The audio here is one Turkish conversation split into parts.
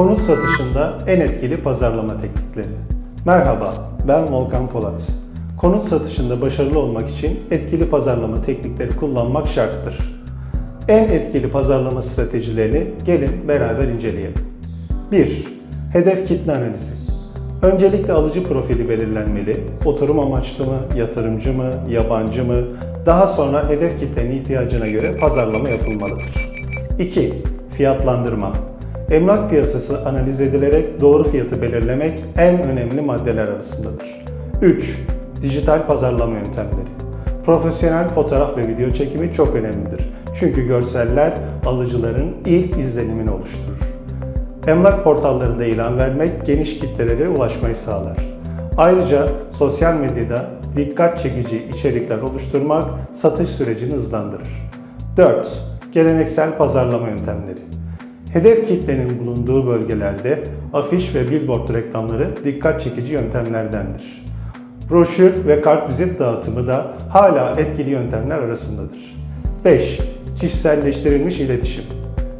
Konut satışında en etkili pazarlama teknikleri. Merhaba, ben Volkan Polat. Konut satışında başarılı olmak için etkili pazarlama teknikleri kullanmak şarttır. En etkili pazarlama stratejilerini gelin beraber inceleyelim. 1. Hedef kitle analizi. Öncelikle alıcı profili belirlenmeli. Oturum amaçlı mı, yatırımcı mı, yabancı mı? Daha sonra hedef kitlenin ihtiyacına göre pazarlama yapılmalıdır. 2. Fiyatlandırma. Emlak piyasası analiz edilerek doğru fiyatı belirlemek en önemli maddeler arasındadır. 3. Dijital pazarlama yöntemleri. Profesyonel fotoğraf ve video çekimi çok önemlidir. Çünkü görseller alıcıların ilk izlenimini oluşturur. Emlak portallarında ilan vermek geniş kitlelere ulaşmayı sağlar. Ayrıca sosyal medyada dikkat çekici içerikler oluşturmak satış sürecini hızlandırır. 4. Geleneksel pazarlama yöntemleri. Hedef kitlenin bulunduğu bölgelerde afiş ve billboard reklamları dikkat çekici yöntemlerdendir. Broşür ve kartvizit dağıtımı da hala etkili yöntemler arasındadır. 5. Kişiselleştirilmiş iletişim.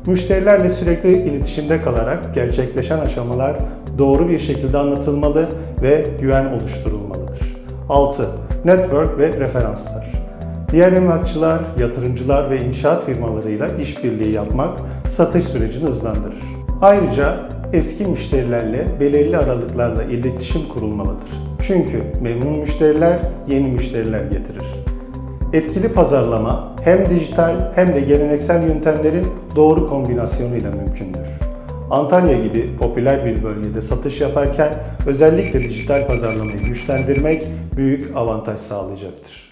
Müşterilerle sürekli iletişimde kalarak gerçekleşen aşamalar doğru bir şekilde anlatılmalı ve güven oluşturulmalıdır. 6. Network ve referanslar. Diğer emlakçılar, yatırımcılar ve inşaat firmalarıyla işbirliği yapmak satış sürecini hızlandırır. Ayrıca eski müşterilerle belirli aralıklarla iletişim kurulmalıdır. Çünkü memnun müşteriler yeni müşteriler getirir. Etkili pazarlama hem dijital hem de geleneksel yöntemlerin doğru kombinasyonuyla mümkündür. Antalya gibi popüler bir bölgede satış yaparken özellikle dijital pazarlamayı güçlendirmek büyük avantaj sağlayacaktır.